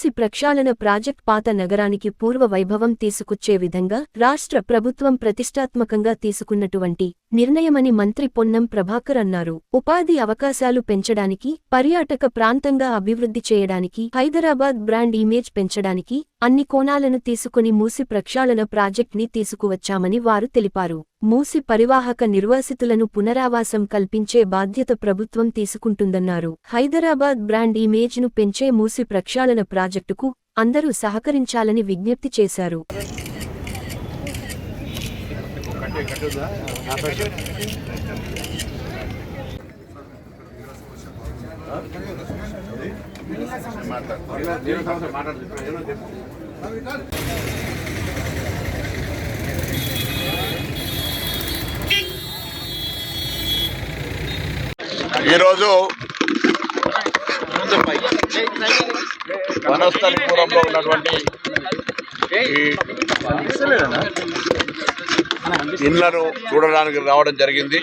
మూసి ప్రక్షాళన ప్రాజెక్ట్ పాత నగరానికి పూర్వ వైభవం తీసుకొచ్చే విధంగా రాష్ట్ర ప్రభుత్వం ప్రతిష్టాత్మకంగా తీసుకున్నటువంటి నిర్ణయమని మంత్రి పొన్నం ప్రభాకర్ అన్నారు. ఉపాధి అవకాశాలు పెంచడానికి పర్యాటక ప్రాంతంగా అభివృద్ధి చేయడానికి హైదరాబాద్ బ్రాండ్ ఇమేజ్ పెంచడానికి అన్ని కోణాలను తీసుకుని మూసి ప్రక్షాళన ప్రాజెక్ట్ని తీసుకువచ్చామని వారు తెలిపారు. మూసి పరివాహక నిర్వాసితులను పునరావాసం కల్పించే బాధ్యత ప్రభుత్వం తీసుకుంటుందన్నారు. హైదరాబాద్ బ్రాండ్ ఇమేజ్ను పెంచే మూసి ప్రక్షాళన ప్రాజెక్టుకు అందరూ సహకరించాలని విజ్ఞప్తి చేశారు. ఈరోజు వనస్థలిపురంలో ఉన్నటువంటి ఇళ్ళను చూడడానికి రావడం జరిగింది.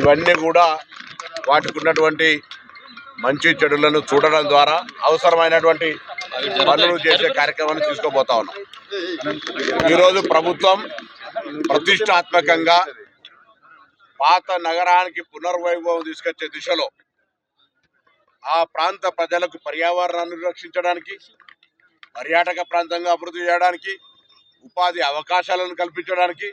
ఇవన్నీ కూడా వాటికి ఉన్నటువంటి మంచి చెడులను చూడడం ద్వారా అవసరమైనటువంటి పనులు చేసే కార్యక్రమాన్ని తీసుకోబోతా ఉన్నాం. ఈరోజు ప్రభుత్వం ప్రతిష్టాత్మకంగా పాత నగరానికి పునర్వైభవం తీసుకొచ్చే దిశలో ఆ ప్రాంత ప్రజలకు పర్యావరణాన్ని రక్షించడానికి పర్యాటక ప్రాంతంగా అభివృద్ధి చేయడానికి ఉపాధి అవకాశాలను కల్పించడానికి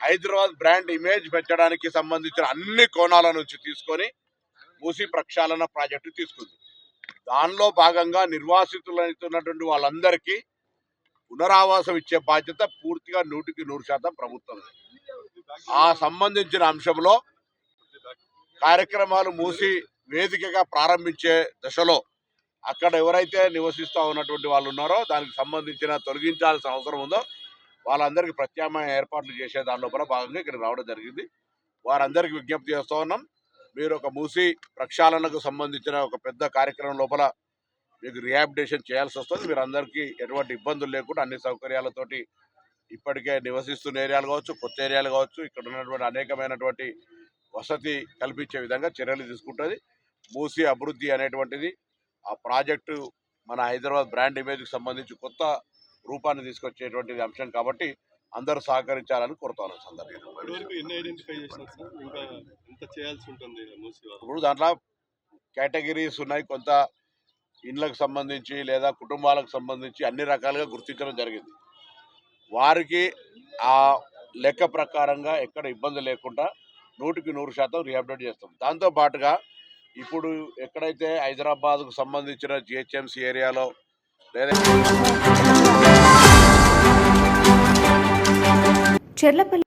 హైదరాబాద్ బ్రాండ్ ఇమేజ్ పెంచడానికి సంబంధించిన అన్ని కోణాల నుంచి తీసుకొని మూసి ప్రక్షాళన ప్రాజెక్టు తీసుకుంది. దానిలో భాగంగా నిర్వాసితులైతున్నటువంటి వాళ్ళందరికీ పునరావాసం ఇచ్చే బాధ్యత పూర్తిగా నూటికి నూరు శాతం ప్రభుత్వం. ఆ సంబంధించిన అంశంలో కార్యక్రమాలు మూసి వేదికగా ప్రారంభించే దశలో అక్కడ ఎవరైతే నివసిస్తూ ఉన్నటువంటి వాళ్ళు ఉన్నారో దానికి సంబంధించిన తొలగించాల్సిన అవసరం ఉందో వాళ్ళందరికీ ప్రత్యామ్నాయ ఏర్పాట్లు చేసే దాని లోపల భాగంగా ఇక్కడ రావడం జరిగింది. వారందరికీ విజ్ఞప్తి చేస్తూ ఉన్నాం. మీరు ఒక మూసి ప్రక్షాళనకు సంబంధించిన ఒక పెద్ద కార్యక్రమం లోపల మీకు రిహాబిటేషన్ చేయాల్సి వస్తుంది. మీరు అందరికీ ఎటువంటి ఇబ్బందులు లేకుండా అన్ని సౌకర్యాలతోటి ఇప్పటికే నివసిస్తున్న ఏరియాలు కావచ్చు కొత్త ఏరియాలు కావచ్చు ఇక్కడ ఉన్నటువంటి అనేకమైనటువంటి వసతి కల్పించే విధంగా చర్యలు తీసుకుంటుంది. మూసి అభివృద్ధి అనేటువంటిది ఆ ప్రాజెక్టు మన హైదరాబాద్ బ్రాండ్ ఇమేజ్కి సంబంధించి కొత్త రూపాన్ని తీసుకొచ్చేటువంటిది అంశం కాబట్టి అందరూ సహకరించాలని కోరుతాను ఇప్పుడు దాంట్లో కేటగిరీస్ ఉన్నాయి. కొంత ఇండ్లకు సంబంధించి లేదా కుటుంబాలకు సంబంధించి అన్ని రకాలుగా గుర్తించడం జరిగింది. వారికి ఆ లెక్క ప్రకారంగా ఎక్కడ ఇబ్బంది లేకుండా నూటికి నూరు శాతం రీహాబిలిటేట్ చేస్తాం. దాంతో పాటుగా ఇప్పుడు ఎక్కడైతే హైదరాబాద్కు సంబంధించిన జిహెచ్ఎంసీ ఏరియాలో లేదా చెర్లపల్లి